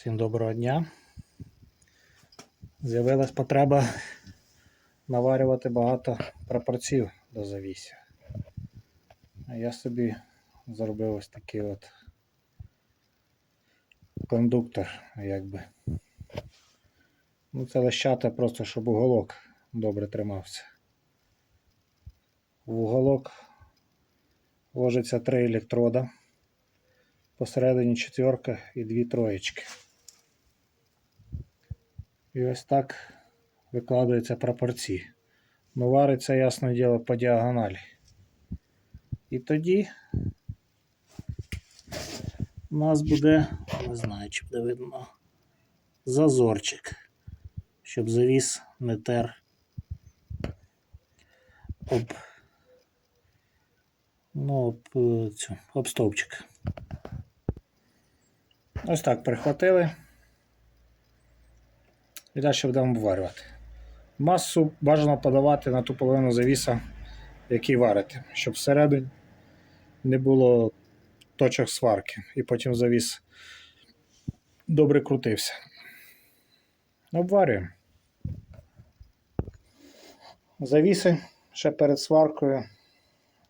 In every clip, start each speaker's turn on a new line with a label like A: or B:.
A: Всім доброго дня. З'явилась потреба наварювати багато прапорців до завісів. А я собі зробив ось такий от кондуктор, якби. Ну, це лещата просто, щоб уголок добре тримався. В уголок ложиться три електрода. Посередині четверка і дві троєчки. І ось так викладаються прапорці. Ну, вариться, ясне діло, по діагоналі. І тоді у нас буде, не знаю, чи буде видно, зазорчик, щоб завіс не тер об, ну, об, цю, об стовпчик. Ось так прихватили. І далі будемо обварювати. Масу бажано подавати на ту половину завіса, який варите, щоб всередині не було точок сварки, і потім завіс добре крутився. Обварюємо. Завіси ще перед сваркою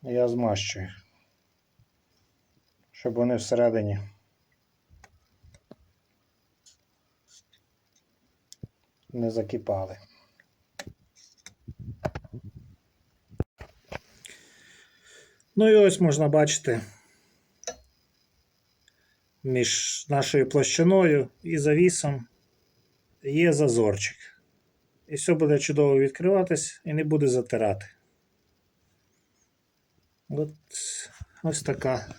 A: я змащую, щоб вони всередині. Не закипали. Ну і ось можна бачити між нашою площиною і завісом є зазорчик. І все буде чудово відкриватись і не буде затирати. От ось така.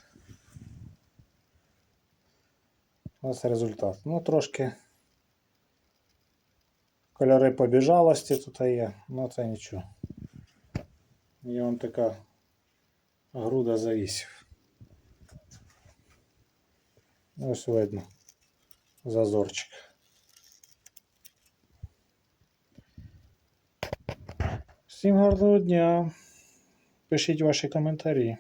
A: Ось результат. Ну, трошки кольори побіжалості тут є, ну це нічого. Є вон така груда завісів. Ось видно зазорчик. Всім гарного дня. Пишіть ваші коментарі.